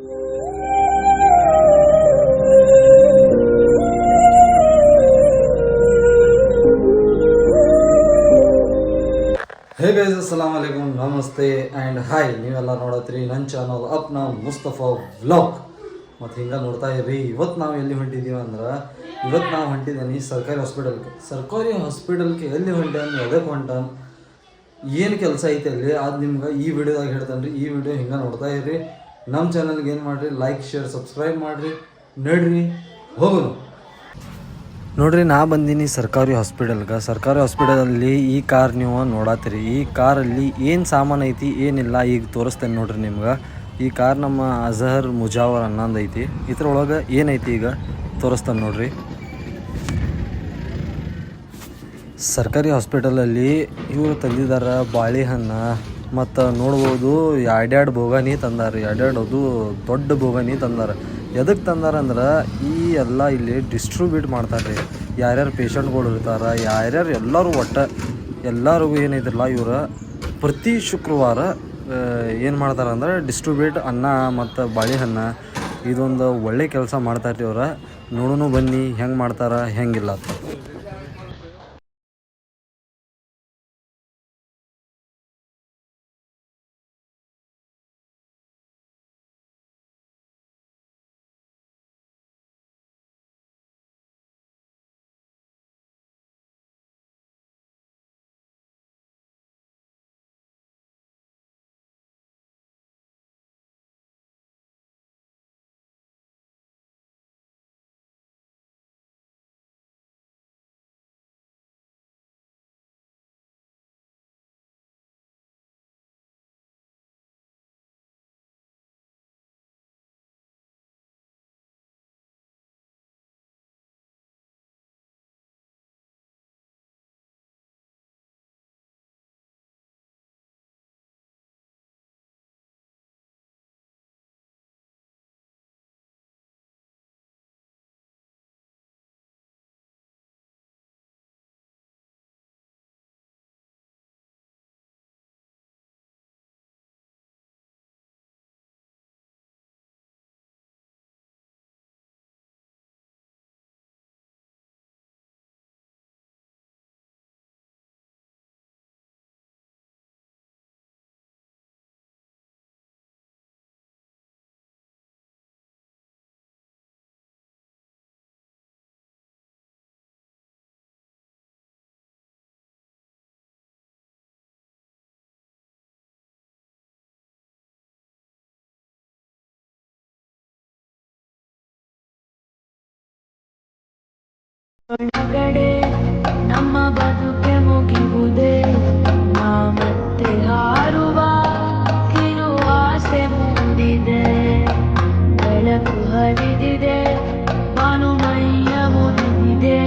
Hey guys ಅಸ್ಸಲಾಮ್ ಅಲೈಕುಮ್ ನಮಸ್ತೆ and hi ನೀವೆಲ್ಲ ನೋಡತ್ರಿ ನನ್ನ ಚಾನಲ್ ಅಪ್ ನಾವು ಮುಸ್ತಫಾ ವ್ಲಾಗ್ ಮತ್ತು ಹಿಂಗೆ ನೋಡ್ತಾ ಇರಿ. ಇವತ್ತು ನಾವು ಎಲ್ಲಿ ಹೊಂಟಿದ್ದೀವಿ ಅಂದ್ರೆ, ಇವತ್ತು ನಾವು ಹೊಂಟಿದ್ದೀನಿ ಸರ್ಕಾರಿ ಹಾಸ್ಪಿಟಲ್ಗೆ ಸರ್ಕಾರಿ ಹಾಸ್ಪಿಟಲ್ಗೆ ಎಲ್ಲಿ ಹೊಂಟಾನ ಎದಕ್ಕೆ ಹೊಂಟಾನ ಏನು ಕೆಲಸ ಐತೆ ಅಲ್ಲಿ, ಅದು ನಿಮ್ಗೆ ಈ ವಿಡಿಯೋದಾಗ ಹೇಳ್ತಾನೆ ರೀ ಈ ವಿಡಿಯೋ ಹಿಂಗೆ ನೋಡ್ತಾ ಇರ್ರಿ ನಮ್ಮ ಚಾನಲ್ಗೆ ಏನು ಮಾಡಿರಿ? ಲೈಕ್ ಶೇರ್ ಸಬ್ಸ್ಕ್ರೈಬ್ ಮಾಡಿರಿ. ನಡ್ರಿ, ಹೋಗೋದು. ನೋಡ್ರಿ, ನಾ ಬಂದೀನಿ ಸರ್ಕಾರಿ ಹಾಸ್ಪಿಟಲ್ಗೆ ಸರ್ಕಾರಿ ಹಾಸ್ಪಿಟಲಲ್ಲಿ ಈ ಕಾರ್ ನೀವು ನೋಡತ್ತೀರಿ ಈ ಕಾರಲ್ಲಿ ಏನು ಸಾಮಾನು ಐತಿ, ಏನಿಲ್ಲ, ಈಗ ತೋರಿಸ್ತೇನೆ ನೋಡ್ರಿ ನಿಮ್ಗೆ. ಈ ಕಾರ್ ನಮ್ಮ ಅಜಹರ್ ಮುಜಾವರ್ ಅನ್ನೊಂದು ಐತಿ. ಇದ್ರೊಳಗೆ ಏನೈತಿ ಈಗ? ತೋರಿಸ್ತಾನೆ ನೋಡ್ರಿ. ಸರ್ಕಾರಿ ಹಾಸ್ಪಿಟಲಲ್ಲಿ ಇವರು ತಂದಿದ್ದಾರೆ ಬಾಳೆಹಣ್ಣು. ಮತ್ತು ನೋಡ್ಬೋದು ಎರಡೆರಡು ಬೋಗಾನಿ ತಂದಾರ ಎರಡೆರಡು ಅದು ದೊಡ್ಡ ಬೋಗಾನಿ ತಂದಾರ. ಎದಕ್ಕೆ ತಂದಾರ ಅಂದ್ರೆ, ಈ ಎಲ್ಲ ಇಲ್ಲಿ ಡಿಸ್ಟ್ರಿಬ್ಯೂಟ್ ಮಾಡ್ತಾರೆ ರೀ. ಯಾರ್ಯಾರು ಪೇಷಂಟ್ಗಳು ಇರ್ತಾರೆ, ಯಾರ್ಯಾರು ಎಲ್ಲರೂ ಒಟ್ಟು, ಎಲ್ಲರಿಗೂ ಏನಿದ್ರಲ್ಲ ಇವರು, ಪ್ರತಿ ಶುಕ್ರವಾರ ಏನು ಮಾಡ್ತಾರೆ ಅಂದ್ರೆ ಡಿಸ್ಟ್ರಿಬ್ಯೂಟ್ ಅನ್ನ ಮತ್ತು ಬಾಳೆಹಣ್ಣು ಇದೊಂದು ಒಳ್ಳೆ ಕೆಲಸ ಮಾಡ್ತಾರೆ ಇವ್ರು ನೋಡೋಣ ಬನ್ನಿ, ಹೆಂಗೆ ಮಾಡ್ತಾರೆ, ಹೆಂಗಿಲ್ಲ ಒಳಗಡೆ ನಮ್ಮ ಬದುಕೆ ಮುಗಿಯುವುದೇ. ನಾ ಮತ್ತೆ ಹಾರುವ ಕಿರು ಆಸೆ ಮೂಡಿದೆ. ಬೆಳಕು ಹರಿದಿದೆ ಭಾನುಮಯ್ಯ ಮುಗಿದಿದೆ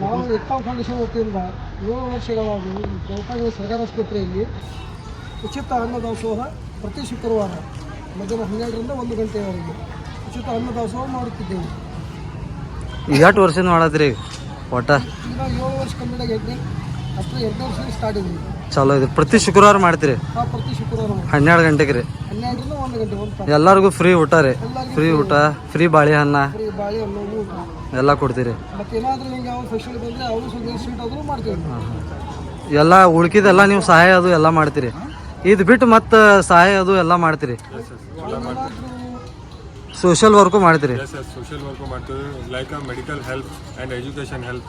ನಾವು ಫೌಂಡೇಶನ್ ವತಿಯಿಂದ ಏಳು ವರ್ಷಗಳಾಗಿ ಗೋಪಾಲ ಸರ್ಕಾರಿ ಆಸ್ಪತ್ರೆಯಲ್ಲಿ ಉಚಿತ ಅನ್ನದಾಸೋಹ ಪ್ರತಿ ಶುಕ್ರವಾರ ಮಧ್ಯಾಹ್ನ ಹನ್ನೆರಡರಿಂದ ಒಂದು ಗಂಟೆಯವರೆಗೆ ಉಚಿತ ಅನ್ನದಾಸೋಹ ಮಾಡುತ್ತಿದ್ದೇವೆ. ಎಷ್ಟು ವರ್ಷದಿಂದ ಮಾಡತ್ರಿ ಒಟ್ಟ? ಈಗ ಏಳು ವರ್ಷ ಕಂಪ್ಲೀಟ್ ಆಗೈತಿ ಅಷ್ಟು ಎರಡು ವರ್ಷ ಸ್ಟಾರ್ಟ್ ಇದೆ ಚಲೋ ಇದೆ. ಪ್ರತಿ ಶುಕ್ರವಾರ ಮಾಡ್ತೀರಿ? ಆ ಪ್ರತಿ ಶುಕ್ರವಾರ. ಹನ್ನೆರಡು ಗಂಟೆಗೆ ರೀ. ಹನ್ನೆರಡರಿಂದ ಒಂದು ಗಂಟೆ ಒಂದು ಎಲ್ಲರಿಗೂ ಫ್ರೀ ಊಟ ರೀ. ಫ್ರೀ ಊಟ ಫ್ರೀ ಬಾಳೆಹಣ್ಣ ಫ್ರೀ ಬಾಳೆಹಣ್ಣು ಊಟ. ಎಲ್ಲ ಕೊಡ್ತೀರಿ. ಮತ್ತು ಏನಾದರೂ ನಿಮ್ಗೆ ಯಾವ ಫೆಸಿಲಿಟಿ ಬಂದರೆ ಅವರು ಸ್ವಲ್ಪ ಸ್ವೀಟ್ ಆದರೂ ಮಾಡ್ತೀವಿ. ಎಲ್ಲ ಉಳ್ಕಿದೆಲ್ಲ ನೀವು ಸಹಾಯ ಅದು ಎಲ್ಲ ಮಾಡ್ತೀರಿ. ಇದು ಬಿಟ್ಟು ಮತ್ತೆ ಸಹಾಯ ಅದು ಎಲ್ಲ ಮಾಡ್ತೀರಿ. ಸೋಷಿಯಲ್ ವರ್ಕು ಮಾಡ್ತೀರಿ. ಎಸ್ ಎಸ್ ಸೋಷಿಯಲ್ ವರ್ಕು ಮಾಡ್ತೀವಿ. Like medical help and education help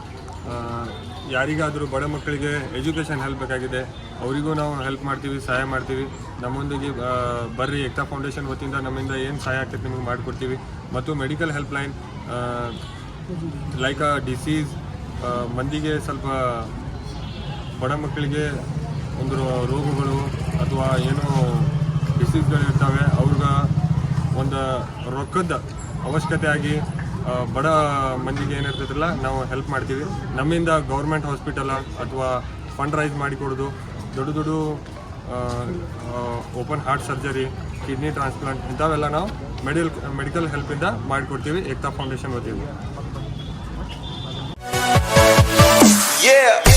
ಯಾರಿಗಾದರೂ ಬಡ ಮಕ್ಕಳಿಗೆ ಎಜುಕೇಷನ್ ಹೆಲ್ಪ್ ಬೇಕಾಗಿದೆ ಅವರಿಗೂ ನಾವು ಹೆಲ್ಪ್ ಮಾಡ್ತೀವಿ ಸಹಾಯ ಮಾಡ್ತೀವಿ. ನಮ್ಮೊಂದಿಗೆ ಬರ್ರಿ. ಏಕ್ತಾ ಫೌಂಡೇಶನ್ ವತಿಯಿಂದ ನಮ್ಮಿಂದ ಏನು ಸಹಾಯ ಆಗ್ತೈತೆ ನಿಮಗೆ ಮಾಡಿಕೊಡ್ತೀವಿ. ಮತ್ತು ಮೆಡಿಕಲ್ ಹೆಲ್ಪ್ ಲೈನ್ ಲೈಕ್ ಆ ಡಿಸೀಸ್ ಮಂದಿಗೆ ಸ್ವಲ್ಪ ಬಡ ಮಕ್ಕಳಿಗೆ ಒಂದು ರೋಗಗಳು ಅಥವಾ ಏನು ಡಿಸೀಸ್ಗಳು ಇರ್ತವೆ, ಅವ್ರಿಗೆ ಒಂದು ರೊಕ್ಕದ ಅವಶ್ಯಕತೆ ಆಗಿ ಬಡ ಮಂದಿಗೆ ಏನಿರ್ತೈತಲ್ಲ, ನಾವು ಹೆಲ್ಪ್ ಮಾಡ್ತೀವಿ. ನಮ್ಮಿಂದ ಗೌರ್ಮೆಂಟ್ ಹಾಸ್ಪಿಟಲ ಅಥವಾ ಫಂಡ್ ರೈಸ್ ಮಾಡಿಕೊಡೋದು ದೊಡ್ಡ ದೊಡ್ಡ open heart surgery kidney transplant ಇಂಥವೆಲ್ಲ ನಾವು ಮೆಡಿಕಲ್ ಮೆಡಿಕಲ್ ಹೆಲ್ಪಿಂದ ಮಾಡಿಕೊಡ್ತೀವಿ ಏಕ್ತಾ ಫೌಂಡೇಶನ್ ವತಿಯಿಂದ. Yeah.